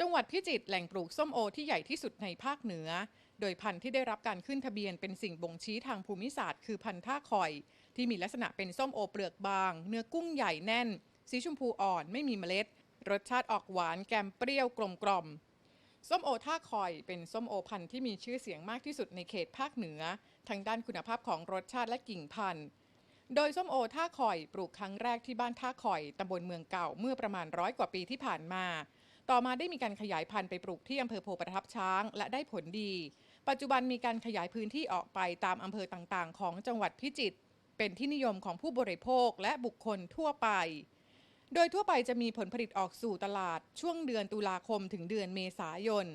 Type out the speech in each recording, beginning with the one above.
จังหวัดพิจิตรแหล่งปลูกส้มโอที่ใหญ่ที่สุดในภาคเหนือ โดยพันธุ์ที่ได้รับการขึ้นทะเบียนเป็นสิ่งบ่งชี้ทางภูมิศาสตร์คือพันธุ์ท่าคอย ที่มีลักษณะเป็นส้มโอเปลือกบาง เนื้อกุ้งใหญ่แน่น สีชมพูอ่อนไม่มีเมล็ด รสชาติออกหวานแกมเปรี้ยวกลมกล่อมส้มโอท่าคอยเป็นส้มโอพันธุ์ที่มีชื่อเสียงมากที่สุดในเขตภาคเหนือทั้งด้านคุณภาพของรสชาติและกิ่งพันธุ์ โดยส้มโอท่าคอยปลูกครั้งแรกที่บ้านท่าคอยตำบลเมืองเก่าเมื่อประมาณร้อยกว่าปีที่ผ่านมา ต่อมาได้มีการขยายพันธุ์ไปปลูกที่อำเภอโพประทับช้าง และได้ผลดี ปัจจุบันมีการขยายพื้นที่ออกไปตามอำเภอต่างๆ ของจังหวัดพิจิตรเป็นที่นิยมของผู้บริโภคและบุคคลทั่วไป โดยทั่วไปจะมีผลผลิตออกสู่ตลาดช่วงเดือนตุลาคมถึงเดือนเมษายน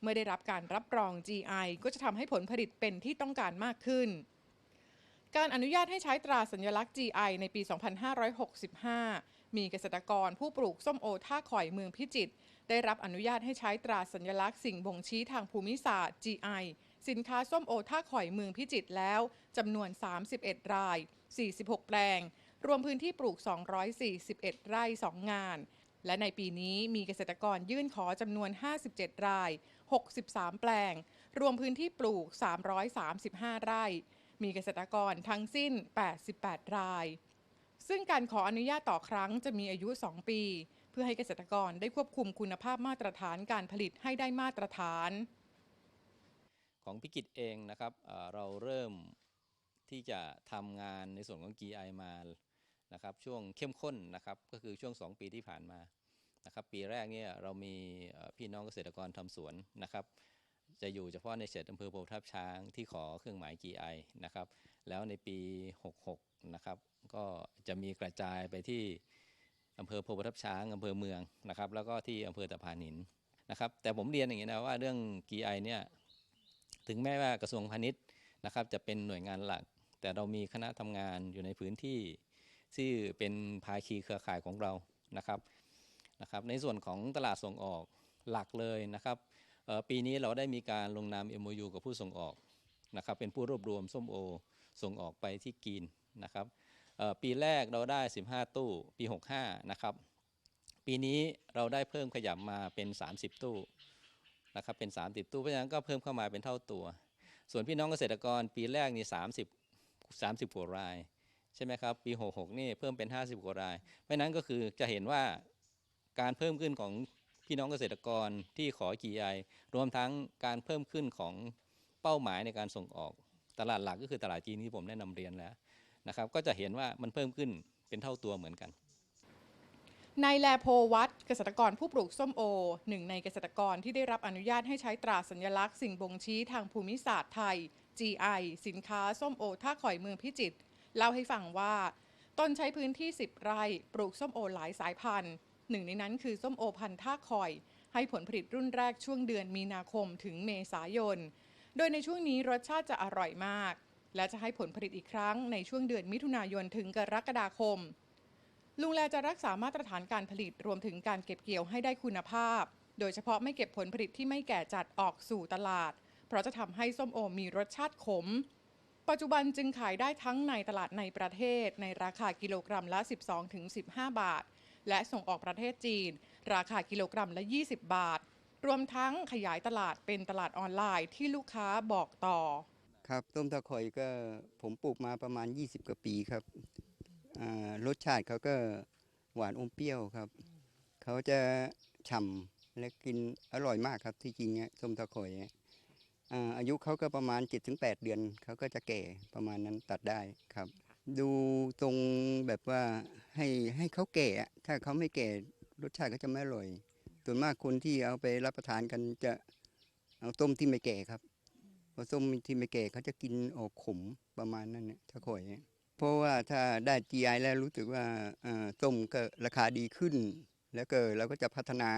เมื่อได้รับการรับรอง GI ก็จะทำให้ผลผลิตเป็นที่ต้องการมากขึ้น การอนุญาตให้ใช้ตราสัญลักษณ์ GI ในปี 2565 มีเกษตรกรผู้ปลูกส้มโอท่าข่อยเมืองพิจิตร ได้รับอนุญาตให้ใช้ตราสัญลักษณ์สิ่งบ่งชี้ทางภูมิศาสตร์ GI สินค้าส้มโอท่าข่อยเมืองพิจิตรแล้วจำนวน 31 ราย 46 แปลง รวมพื้นที่ปลูก 241 ไร่ 2 งาน และในปีนี้มีเกษตรกรยื่นขอจำนวน 57 ราย 63 แปลง รวมพื้นที่ปลูก 335 ไร่ มีเกษตรกรทั้งสิ้น 88 ราย ซึ่งการขออนุญาตต่อครั้งจะมีอายุ 2 ปี พื่อให้เกษตรกรได้ควบคุมคุณภาพมาตรฐานการผลิตให้ได้มาตรฐาน ของพิกิจเองนะครับเราเริ่มที่จะทำงานในส่วนของ GI มานะครับช่วงเข้มข้นนะครับก็คือช่วง 2 ปีที่ผ่านมานะครับปีแรกเนี่ยเรามีพี่น้องเกษตรกรทำสวนนะครับจะอยู่เฉพาะในเขตอำเภอโพธิ์ทับช้างที่ขอเครื่องหมาย GI นะครับแล้วในปี 66นะครับก็จะมีกระจายไปที่ อำเภอโพธิ์ทับช้างอำเภอเมืองนะครับ แล้วก็ที่อำเภอตะพานหินนะครับ แต่ผมเรียนอย่างนี้นะว่าเรื่อง GI เนี่ยถึงแม้ว่ากระทรวงพาณิชย์นะครับจะเป็นหน่วยงานหลัก แต่เรามีคณะทำงานอยู่ในพื้นที่ที่เป็นภาคีเครือข่ายของเรานะครับนะครับ ในส่วนของตลาดส่งออกหลักเลยนะครับปีนี้เราได้มีการลงนาม MOU กับผู้ส่งออกนะครับเป็นผู้รวบรวมส้มโอส่งออกไปที่กีนนะครับ ปีแรกเราได้ 15 ตู้ปี 65 นะครับ ปีนี้เราได้เพิ่มขยับมาเป็น 30 ตู้นะครับเป็น 30 ตู้เพราะฉะนั้นก็เพิ่มเข้ามาเป็นเท่าตัว ส่วนพี่น้องเกษตรกรปีแรกนี่30 30กว่ารายใช่ไหมครับปี 66 นี่เพิ่มเป็น 50กว่าราย เพราะฉะนั้นก็คือจะเห็นว่าการเพิ่มขึ้นของพี่น้องเกษตรกรที่ขอ GI รวมทั้งการเพิ่มขึ้นของเป้าหมายในการส่งออกตลาดหลักก็คือตลาดจีนที่ผมได้นำเรียนแล้ว นะครับก็จะเห็นว่ามันเพิ่มขึ้นเป็นเท่าตัวเหมือนกันนายแลโพวัตเกษตรกรผู้ปลูกส้มโอ หนึ่งในเกษตรกรที่ได้รับอนุญาตให้ใช้ตราสัญลักษณ์สิ่งบ่งชี้ทางภูมิศาสตร์ไทย GI สินค้าส้มโอท่าข่อยเมืองพิจิตรเล่าให้ฟังว่าตนใช้พื้นที่ 10 ไร่ปลูกส้มโอหลายสายพันธุ์ หนึ่งในนั้นคือส้มโอพันธุ์ท่าข่อย ให้ผลผลิตรุ่นแรกช่วงเดือนมีนาคมถึงเมษายน โดยในช่วงนี้รสชาติจะอร่อยมาก และจะให้ผลผลิตอีกครั้งในช่วงเดือนมิถุนายนถึงกรกฎาคม ลุงแลจะรักษามาตรฐานการผลิตรวมถึงการเก็บเกี่ยวให้ได้คุณภาพ โดยเฉพาะไม่เก็บผลผลิตที่ไม่แก่จัดออกสู่ตลาด เพราะจะทำให้ส้มโอมีรสชาติขม ปัจจุบันจึงขายได้ทั้งในตลาดในประเทศ ในราคากิโลกรัมละ 12-15 บาท และส่งออกประเทศจีน ราคากิโลกรัมละ 20 บาท รวมทั้งขยายตลาดเป็นตลาดออนไลน์ที่ลูกค้าบอกต่อ ครับต้มตะคอยก็ผมปลูกมาประมาณ 20 กว่าปีครับรสชาติเขาก็หวานอมเปรี้ยวครับ เขาจะฉ่ำและกินอร่อยมากครับที่จริงเนี่ยส้มตะคอยอาอายุเขาก็ประมาณ 7-8 เดือนเขาก็จะแก่ประมาณนั้นตัดได้ครับ ดูตรงแบบว่าให้ให้เขาแก่ถ้าเขาไม่แก่รสชาติก็จะไม่อร่อยส่วนมากคนที่เอาไปรับประทานกันจะเอาต้มที่ไม่แก่ครับ พอส้มที่ไม่แก่เขาจะกินออกขมประมาณนั้นเนี่ยถ้าข่อยเพราะว่าถ้าได้ GI แล้วรู้สึกว่าส้มก็ราคาดีขึ้น แล้วก็เราก็จะพัฒนา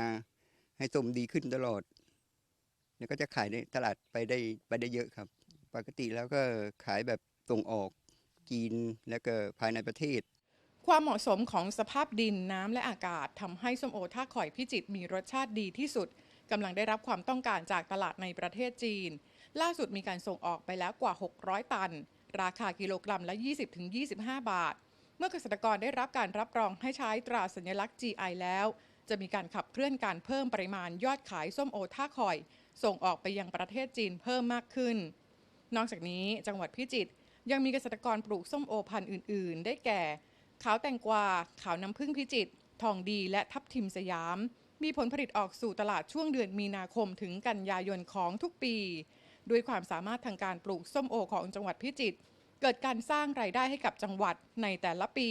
ให้ส้มดีขึ้นตลอด แล้วก็จะขายในตลาดไปได้ไปได้เยอะครับ ปกติแล้วก็ขายแบบส่งออกจีนแล้วก็ภายในประเทศความเหมาะสมของสภาพดินน้ำและอากาศทำให้ส้มโอท่าข่อยพิจิตมีรสชาติดีที่สุดกำลังได้รับความต้องการจากตลาดในประเทศจีน ล่าสุดมีการส่งออกไปแล้วกว่า 600 ตัน ราคากิโลกรัมละ 20-25 บาท เมื่อเกษตรกรได้รับการรับรองให้ใช้ตราสัญลักษณ์ GI แล้ว จะมีการขับเคลื่อนการเพิ่มปริมาณยอดขายส้มโอท่าคอย ส่งออกไปยังประเทศจีนเพิ่มมากขึ้น นอกจากนี้จังหวัดพิจิตรยังมีเกษตรกรปลูกส้มโอพันธุ์อื่น ๆ ได้แก่ ขาวแตงกวา ขาวน้ำผึ้งพิจิตรทองดีและทับทิมสยาม มีผลผลิตออกสู่ตลาดช่วงเดือนมีนาคมถึงกันยายนของทุกปี ด้วยความสามารถทางการปลูกส้มโอของจังหวัดพิจิตรเกิดการสร้างรายได้ให้กับจังหวัดในแต่ละปี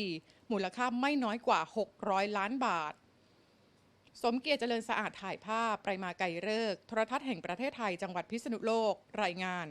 มูลค่าไม่น้อยกว่า 600 ล้านบาท สมเกียรติเจริญสะอาดถ่ายภาพ ไปมาไกรเลิกโทรทัศน์แห่งประเทศไทยจังหวัดพิษณุโลก รายงาน